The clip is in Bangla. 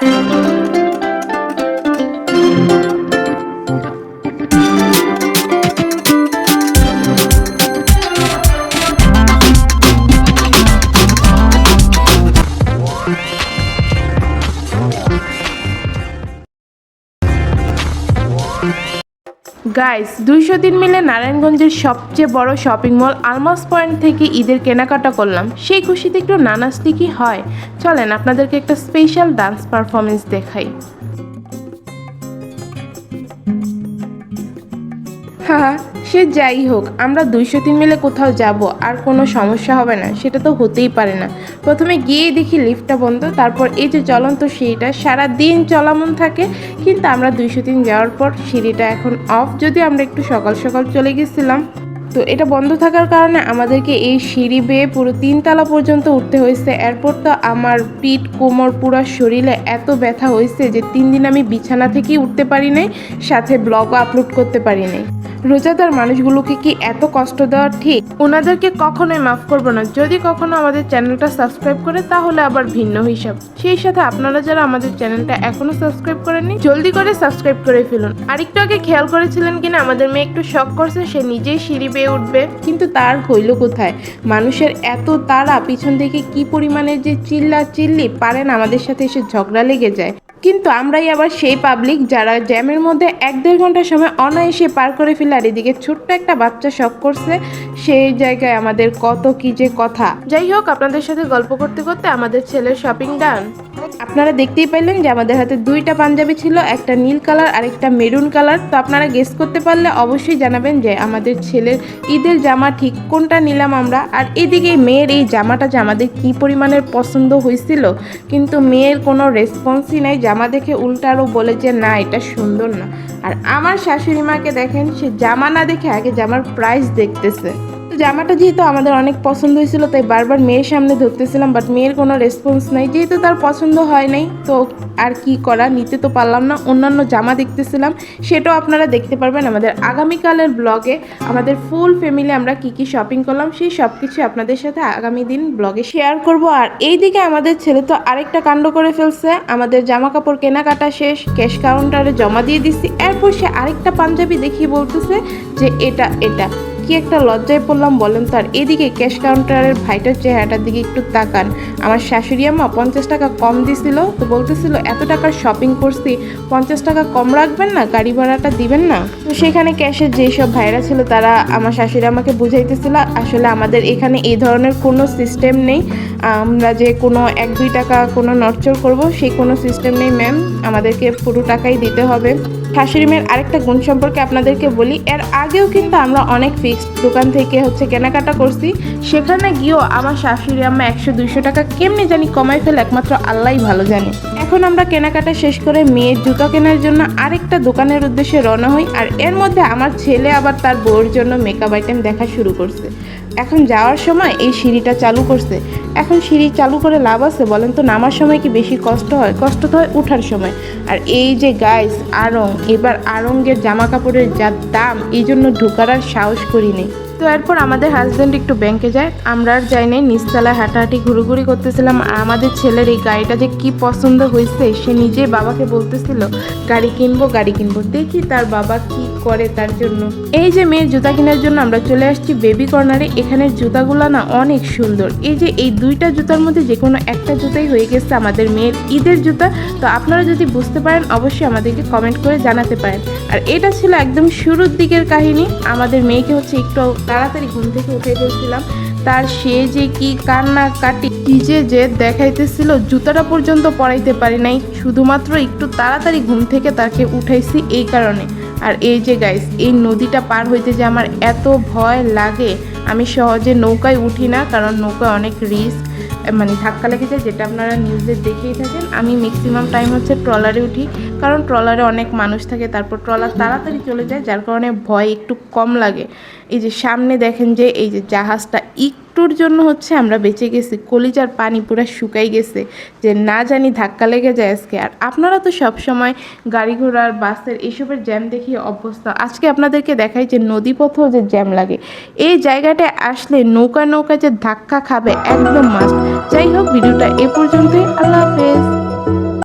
thank you. গাইস দুইশো দিন মিলে নারায়ণগঞ্জের সবচেয়ে বড় শপিং মল আলমাস পয়েন্ট থেকে ঈদের কেনাকাটা করলাম। সেই খুশিতে একটু নানা কি হয়। চলেন, আপনাদেরকে একটা স্পেশাল ডান্স পারফরমেন্স দেখাই। হ্যাঁ সে যাই হোক, আমরা দুইশো তিন মিলে কোথাও যাব, আর কোনো সমস্যা হবে না, সেটা তো হতেই পারে না। প্রথমে গিয়ে দেখি লিফটটা বন্ধ, তারপর এই যে চলন্ত সিঁড়িটা সারা দিন চলামন থাকে, কিন্তু আমরা দুইশো তিন যাওয়ার পর সিঁড়িটা এখন অফ যদি আমরা একটু সকাল সকাল চলে গেছিলাম। তো এটা বন্ধ থাকার কারণে আমাদেরকে এই সিঁড়ি বেয়ে পুরো তিনতলা পর্যন্ত উঠতে হয়েছে। এরপর তো আমার পিঠ, কোমর, পুরো শরীরে এত ব্যথা হয়েছে যে তিন দিন আমি বিছানা থেকেই উঠতে পারি নাই, সাথে ব্লগও আপলোড করতে পারি নাই। রোজাদার মানুষগুলোকে কি এত কষ্ট দেওয়া ঠিক। ওনাদেরকে কখনোই মাফ করব না। যদি কখনো আমাদের চ্যানেলটা সাবস্ক্রাইব করে, তাহলে আবার ভিন্ন হিসাব। সেই সাথে আপনারা যারা আমাদের চ্যানেলটা এখনও সাবস্ক্রাইব করেননি, জলদি করে সাবস্ক্রাইব করে ফেলুন। আরেকটু আগে খেয়াল করেছিলেন কিনা, আমাদের মেয়ে একটু শখ করছে, সে নিজেই সিঁড়ি বেয়ে উঠবে। কিন্তু তার হইল কোথায়? মানুষের এত তারা, পিছন থেকে কি পরিমাণে যে চিল্লা চিল্লি পারেন আমাদের সাথে এসে ঝগড়া লেগে যায়। কিন্তু আমরাই আবার সেই পাবলিক যারা জ্যামের মধ্যে এক দেড় ঘণ্টা সময় অনায়াসে পার করে ফেলে আর এদিকে ছোট্ট একটা বাচ্চা শখ করছে, সেই জায়গায় আমাদের কত কি যে কথা। যাই হোক, আপনাদের সাথে গল্প করতে করতে আমাদের ছেলের শপিং ডান আপনারা দেখতেই পাইলেন যে আমাদের হাতে দুইটা পাঞ্জাবি ছিল, একটা নীল কালার আর একটা মেরুন কালার। তো আপনারা গেস করতে পারলে অবশ্যই জানাবেন যে আমাদের ছেলের ঈদের জামা ঠিক কোনটা নিলাম আমরা। আর এদিকে মেয়ের এই জামাটা যে আমাদের কী পরিমাণের পছন্দ হয়েছিল, কিন্তু মেয়ের কোনো রেসপন্সই নাই। জামা দেখে উল্টারও বলে যে, না, এটা সুন্দর না। আর আমার শাশুড়ি মাকে দেখেন, সে জামা না দেখে আগে জামার প্রাইস দেখতেছে। জামাটা যেহেতু আমাদের অনেক পছন্দ হয়েছিল, তাই বারবার মেয়ের সামনে ধরতেছিলাম বাট মেয়ের কোনো রেসপন্স নাই। যেহেতু তার পছন্দ হয় নাই, তো আর কি করা, নিতে তো পারলাম না। অন্যান্য জামা দেখতেছিলাম, সেটাও আপনারা দেখতে পারবেন আমাদের আগামীকালের ব্লগে আমাদের ফুল ফ্যামিলি আমরা কি কি শপিং করলাম, সেই সব কিছু আপনাদের সাথে আগামী দিন ব্লগে শেয়ার করব। আর এইদিকে আমাদের ছেলে তো আরেকটা কাণ্ড করে ফেলছে। আমাদের জামা কাপড় কেনাকাটা শেষ ক্যাশ কাউন্টারে জমা দিয়ে দিচ্ছি এরপর সে আরেকটা পাঞ্জাবি দেখিয়ে বলতেছে যে এটা এটা। কি একটা লজ্জায় পড়লাম, বলেন তো। আর এদিকে ক্যাশ কাউন্টারের ভাইটার চেহারাটার দিকে একটু তাকান। আমার শাশুড়ি আম্মা পঞ্চাশ টাকা কম দিছিল, তো বলতেছিল, এত টাকার শপিং করছি, পঞ্চাশ টাকা কম রাখবেন না, গাড়ি ভাড়াটা দিবেন না? তো সেখানে ক্যাশের যেসব ভাইরা ছিল, তারা আমার শাশুড়ি আমাকে বুঝাইতেছিল, আসলে আমাদের এখানে এই ধরনের কোনো সিস্টেম নেই। আমরা যে কোনো এক, দুই টাকা কোনো নড়চড় করব, সেই কোনো সিস্টেম নেই ম্যাম আমাদেরকে পুরো টাকাই দিতে হবে। শাশুড়ি মেয়ের আরেকটা গুণ সম্পর্কে আপনাদেরকে বলি, এর আগেও কিন্তু আমরা অনেক ফিক্সড দোকান থেকে হচ্ছে কেনাকাটা করছি, সেখানে গিয়েও আমার শাশুড়ি আম্মা একশো দুইশো টাকা কেমনি জানি কমাই ফেলে, একমাত্র আল্লাহ ভালো জানে। এখন আমরা কেনাকাটা শেষ করে মেয়ের জুতো কেনার জন্য আরেকটা দোকানের উদ্দেশ্যে রওনা হই, আর এর মধ্যে আমার ছেলে আবার তার বউর জন্য মেকআপ আইটেম দেখা শুরু করছে। এখন যাওয়ার সময় এই সিঁড়িটা চালু করছে। এখন সিঁড়ি চালু করে লাভ আছে, বলেন তো, নামার সময় কি বেশি কষ্ট হয়? কষ্ট তো হয় উঠার সময়। আর এই যে গাইস আড়ং এবার আড়ঙ্গের জামা কাপড়ের যা দাম, এই জন্য ঢোকার আর সাহস করিনি তো এরপর আমাদের হাজব্যান্ড একটু ব্যাংকে যায়। আমরা আর যাই নাই, নিচতলায় হাঁটাহাঁটি, ঘুরুঘুরি করতেছিলাম। আমাদের ছেলের এই গাড়িটা যে কি পছন্দ হয়েছে, সে নিজেই বাবাকে বলতেছিল, গাড়ি কিনবো গাড়ি কিনবো। দেখি তার বাবা কি করে তার জন্য। এই যে মেয়ের জুতা কেনার জন্য আমরা চলে আসছি বেবি কর্নারে এখানের জুতাগুলো না অনেক সুন্দর। এই যে এই দুইটা জুতার মধ্যে যে কোনো একটা জুতাই হয়ে গেছে আমাদের মেয়ের ঈদের জুতা। তো আপনারা যদি বুঝতে পারেন, অবশ্যই আমাদেরকে কমেন্ট করে জানাতে পারেন। আর এটা ছিল একদম শুরুর দিকের কাহিনী। আমাদের মেয়েকে হচ্ছে একটু তাড়াতাড়ি ঘুম থেকে উঠে ফেলছিলাম তার সে যে কি কান্না কাটি কি যে যে দেখাইতেছিল, জুতাটা পর্যন্ত পরাইতে পারি নাই। শুধুমাত্র একটু তাড়াতাড়ি ঘুম থেকে তাকে উঠাইছি এই কারণে। আর এই যে গাইস এই নদীটা পার হইতে যে আমার এত ভয় লাগে, আমি সহজে নৌকায় উঠি না, কারণ নৌকা অনেক রিস্ক মানে ধাক্কা লেগে যায়, যেটা আপনারা নিউজে দেখেই থাকেন। আমি ম্যাক্সিমাম টাইম হচ্ছে ট্রলারে উঠি, কারণ ট্রলারে অনেক মানুষ থাকে, তারপর ট্রলার তাড়াতাড়ি চলে যায়, যার কারণে ভয় একটু কম লাগে। এই যে সামনে দেখেন যে, এই যে জাহাজটা একটুর জন্য হচ্ছে আমরা বেঁচে গেছি, কলিজার পানি পুরো শুকাই গেছে, যে না জানি ধাক্কা লেগে যায় আজকে। আর আপনারা তো সব সময় গাড়ি ঘোড়ার, বাসের এইসবের জ্যাম দেখিয়ে অভ্যস্ত। আজকে আপনাদেরকে দেখাই যে নদীপথেও যে জ্যাম লাগে। এই জায়গাটায় আসলে নৌকা নৌকা যে ধাক্কা খাবে একদম মাস্ট যাই হোক ভিডিওটা এ পর্যন্তই। আল্লাহ হাফেজ।